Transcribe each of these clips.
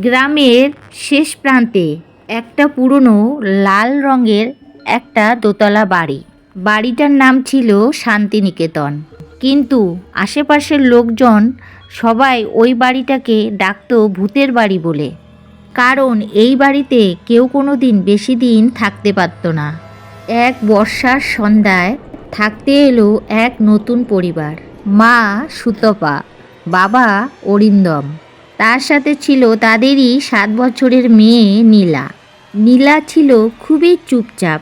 গ্রামের শেষ প্রান্তে একটা পুরনো লাল রঙের একটা দোতলা বাড়ি। বাড়িটার নাম ছিল শান্তিনিকেতন। কিন্তু আশেপাশের লোকজন সবাই ওই বাড়িটাকে ডাকতো ভূতের বাড়ি বলে। কারণ এই বাড়িতে কেউ কোনো দিন বেশি দিন থাকতে পারত না। এক বর্ষার সন্ধ্যায় থাকতে এলো এক নতুন পরিবার। মা সুতপা, বাবা অরিন্দম। তার সাথে ছিল তাদেরই সাত বছরের মেয়ে নীলা। নীলা ছিল খুবই চুপচাপ।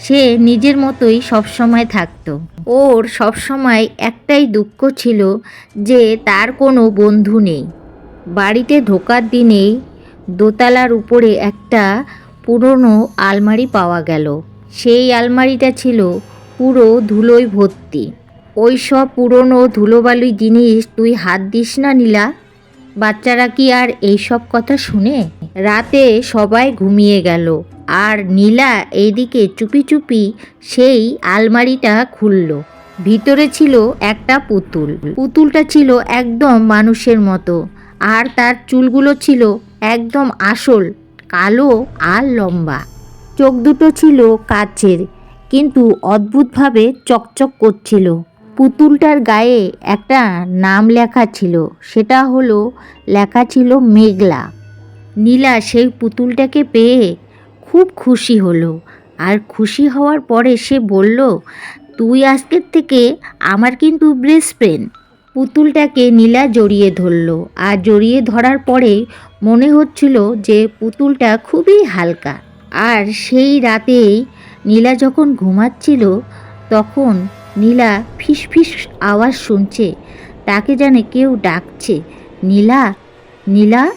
সে নিজের মতোই সবসময় থাকতো। ওর সবসময় একটাই দুঃখ ছিল যে তার কোনো বন্ধু নেই। বাড়িতে ঢোকার দিনেই দোতলার উপরে একটা পুরনো আলমারি পাওয়া গেল। সেই আলমারিটা ছিল পুরো ধুলোয় ভর্তি। ওই সব পুরনো ধুলোবালুই জিনিস তুই হাত দিস না নীলা। বাচ্চারা কি আর এইসব কথা শুনে? রাতে সবাই ঘুমিয়ে গেল। আর নীলা এইদিকে চুপি চুপি সেই আলমারিটা খুলল। ভিতরে ছিল একটা পুতুল। পুতুলটা ছিল একদম মানুষের মতো। আর তার চুলগুলো ছিল একদম আসল, কালো আর লম্বা। চোখ দুটো ছিল কাচের, কিন্তু অদ্ভুতভাবে চকচক করছিল। পুতুলটার গায়ে একটা নাম লেখা ছিল। সেটা হলো, লেখা ছিল মেঘলা। নীলা সেই পুতুলটাকে পেয়ে খুব খুশি হলো। আর খুশি হওয়ার পরে সে বলল, তুই আজকের থেকে আমার কিন্তু বেস্ট ফ্রেন্ড পুতুলটাকে নীলা জড়িয়ে ধরলো। আর জড়িয়ে ধরার পরে মনে হচ্ছিল যে পুতুলটা খুবই হালকা। আর সেই রাতেই নীলা যখন ঘুমাচ্ছিল, তখন নীলা ফিস ফিস আওয়াজ শুনছে। তাকে জানে কেউ ডাকছে। নীলা নীলা,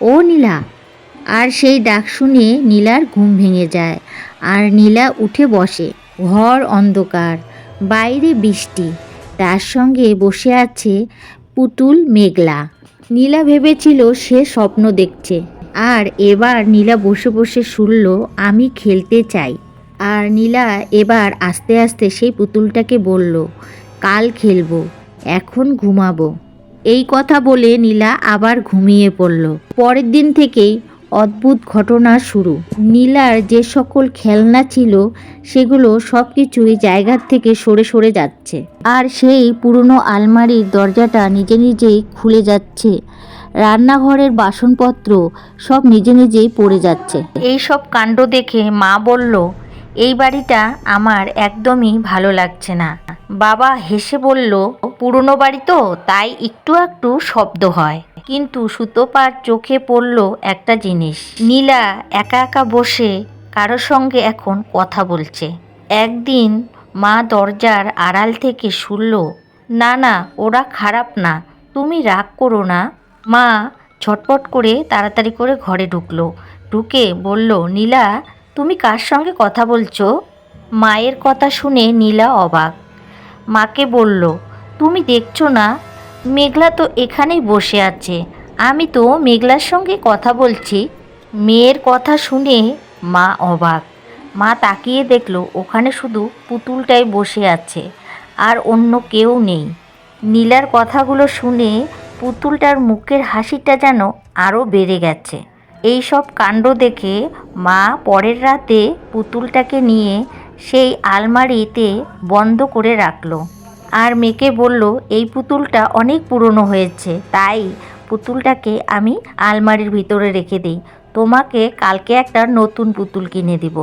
ও নীলা। আর সেই ডাক শুনে নীলার ঘুম ভেঙে যায় আর নীলা উঠে বসে। ঘর অন্ধকার, বাইরে বৃষ্টি। তার সঙ্গে বসে আছে পুতুল মেঘলা। নীলা ভেবেছিল সে স্বপ্ন দেখছে। আর এবার নীলা বসে বসে শুনল, আমি খেলতে চাই। আর নীলা এবার আস্তে আস্তে সেই পুতুলটাকে বলল, কাল খেলব, এখন ঘুমাবো। এই কথা বলে নীলা আবার ঘুমিয়ে পড়ল। পরের দিন থেকেই অদ্ভুত ঘটনা শুরু। নীলার যে সকল খেলনা ছিল, সেগুলো সব কিছুই জায়গার থেকে সরে সরে যাচ্ছে। আর সেই পুরনো আলমারির দরজাটা নিজে নিজেই খুলে যাচ্ছে। রান্নাঘরের বাসনপত্র সব নিজে নিজেই পড়ে যাচ্ছে। এই সব কাণ্ড দেখে মা বলল এই বাড়িটা আমার একদমই ভালো লাগছে না। বাবা হেসে বলল, পুরনো বাড়ি তো, তাই একটু একটু শব্দ হয়। কিন্তু সুতোপার চোখে পড়ল একটা জিনিস। নীলা একা একা বসে কারোর সঙ্গে এখন কথা বলছে। একদিন মা দরজার আড়াল থেকে শুনল, না না, ওরা খারাপ না, তুমি রাগ করো না। মা ঝটপট করে তাড়াতাড়ি করে ঘরে ঢুকলো। ঢুকে বলল, নীলা তুমি কার সঙ্গে কথা বলছো? মায়ের কথা শুনে নীলা অবাক। মাকে বলল, তুমি দেখছ না, মেঘলা তো এখানেই বসে আছে। আমি তো মেঘলার সঙ্গে কথা বলছি। মেয়ের কথা শুনে মা অবাক। মা তাকিয়ে দেখল, ওখানে শুধু পুতুলটাই বসে আছে, আর অন্য কেউ নেই। নীলার কথাগুলো শুনে পুতুলটার মুখের হাসিটা যেন আরও বেড়ে গেছে। এই সব কাণ্ড দেখে মা পরের রাতে পুতুলটাকে নিয়ে সেই আলমারিতে বন্ধ করে রাখল। আর মেয়েকে বলল, এই পুতুলটা অনেক পুরনো হয়েছে, তাই পুতুলটাকে আমি আলমারির ভিতরে রেখে দিই। তোমাকে কালকে একটা নতুন পুতুল কিনে দিব।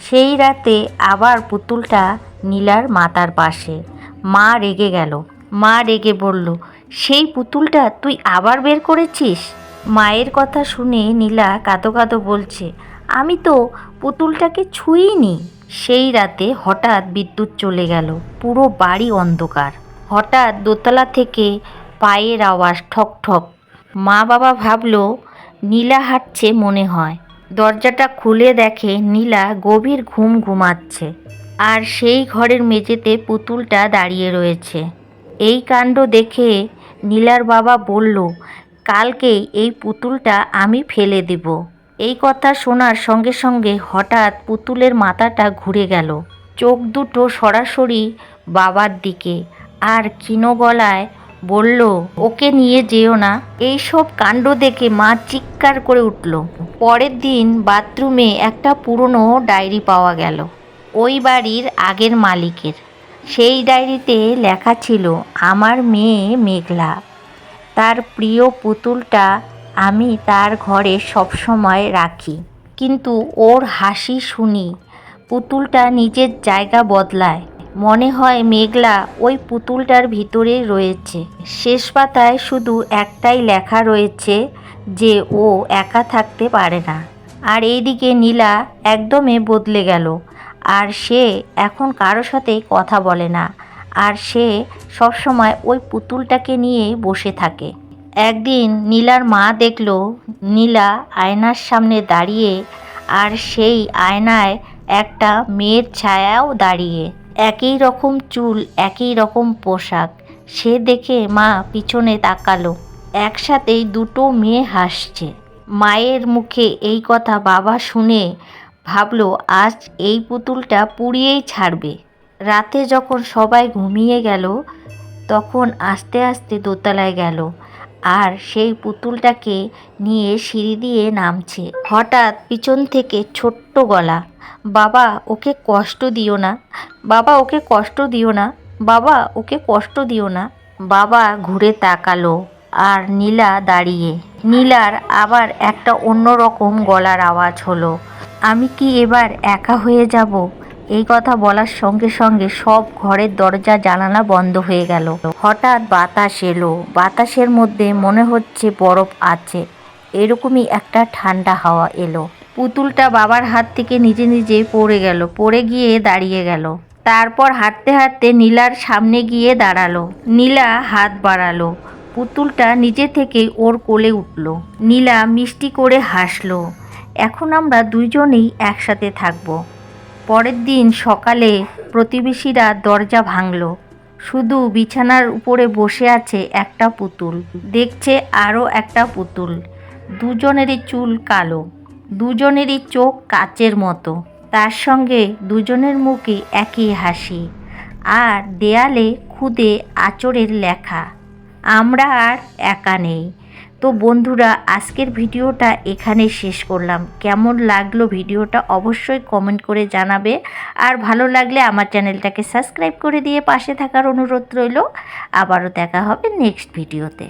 সেই রাতে আবার পুতুলটা নীলার মাতার পাশে। মা রেগে গেল। মা রেগে বলল, সেই পুতুলটা তুই আবার বের করেছিস? মায়ের কথা শুনে নীলা কাঁদো কাঁদো বলছে, আমি তো পুতুলটাকে ছুঁইনি। সেই রাতে হঠাৎ বিদ্যুৎ চলে গেল, পুরো বাড়ি অন্ধকার। হঠাৎ দোতলা থেকে পায়ের আওয়াজ ঠক ঠক। মা বাবা ভাবলো, নীলা হাঁটছে মনে হয়। দরজাটা খুলে দেখে নীলা গভীর ঘুম ঘুমাচ্ছে আর সেই ঘরের মেঝেতে পুতুলটা দাঁড়িয়ে রয়েছে। এই কাণ্ড দেখে নীলার বাবা বলল কালকেই এই পুতুলটা আমি ফেলে দেব। এই কথা শোনার সঙ্গে সঙ্গে হঠাৎ পুতুলের মাথাটা ঘুরে গেল। চোখ দুটো সরাসরি বাবার দিকে আর ক্ষীণ গলায় বলল, ওকে নিয়ে যেও না। এইসব কাণ্ড দেখে মা চিৎকার করে উঠল। পরের দিন বাথরুমে একটা পুরনো ডায়েরি পাওয়া গেল, ওই বাড়ির আগের মালিকের। সেই ডায়েরিতে লেখা ছিল, আমার মেয়ে মেঘলা। তার প্রিয় পুতুলটা আমি তার ঘরে সবসময় রাখি। কিন্তু ওর হাসি শুনি, পুতুলটা নিজের জায়গা বদলায়। মনে হয় মেঘলা ওই পুতুলটার ভিতরেই রয়েছে। শেষ পাতায় শুধু একটাই লেখা রয়েছে যে ও একা থাকতে পারে না। আর এইদিকে নীলা একদমই বদলে গেল। আর সে এখন কারও সাথে কথা বলে না। আর সে সবসময় ওই পুতুলটাকে নিয়েই বসে থাকে। একদিন নীলার মা দেখল নীলা আয়নার সামনে দাঁড়িয়ে আর সেই আয়নায় একটা মেয়ের ছায়াও দাঁড়িয়ে। একই রকম চুল, একই রকম পোশাক। সে দেখে মা পিছনে তাকালো। একসাথেই দুটো মেয়ে হাসছে। মায়ের মুখে এই কথা বাবা শুনে ভাবলো, আজ এই পুতুলটা পুড়িয়েই ছাড়বে। রাতে যখন সবাই ঘুমিয়ে গেল, তখন আস্তে আস্তে দোতলায় গেল আর সেই পুতুলটাকে নিয়ে সিঁড়ি দিয়ে নামছে। হঠাৎ পিছন থেকে ছোট্ট গলা, বাবা, ওকে কষ্ট দিও না, বাবা, ওকে কষ্ট দিও না, বাবা, ওকে কষ্ট দিও না। বাবা ঘুরে তাকালো আর নীলা দাঁড়িয়ে। নীলার আবার একটা অন্যরকম গলার আওয়াজ হলো, আমি কি এবার একা হয়ে যাব? এই কথা বলার সঙ্গে সঙ্গে সব ঘরের দরজা, জানালা বন্ধ হয়ে গেল। হঠাৎ বাতাস এলো। বাতাসের মধ্যে মনে হচ্ছে বরফ আছে। এরকমই একটা ঠান্ডা হাওয়া এলো। পুতুলটা বাবার হাত থেকে নিজে নিজে পড়ে গেল, পড়ে গিয়ে দাঁড়িয়ে গেল। তারপর হাঁটতে হাঁটতে নীলার সামনে গিয়ে দাঁড়াল। নীলা হাত বাড়ালো। পুতুলটা নিজে থেকে ওর কোলে উঠল। নীলা মিষ্টি করে হাসলো। এখন আমরা দুজনেই একসাথে থাকব। পরের দিন সকালে প্রতিবেশীরা দরজা ভাঙল। শুধু বিছানার উপরে বসে আছে একটা পুতুল। দেখছে আরও একটা পুতুল। দুজনেরই চুল কালো। দুজনেরই চোখ কাচের মতো। তার সঙ্গে দুজনের মুখে একই হাসি। আর দেয়ালে খুদে আচরের লেখা। আমরা আর একা নেই। তো বন্ধুরা, আজকের ভিডিওটা এখানে শেষ করলাম। কেমন লাগল ভিডিওটা অবশ্যই কমেন্ট করে জানাবে। আর ভালো লাগলে আমার চ্যানেলটাকে সাবস্ক্রাইব করে দিয়ে পাশে থাকার অনুরোধ রইল। আবারও দেখা হবে নেক্সট ভিডিওতে।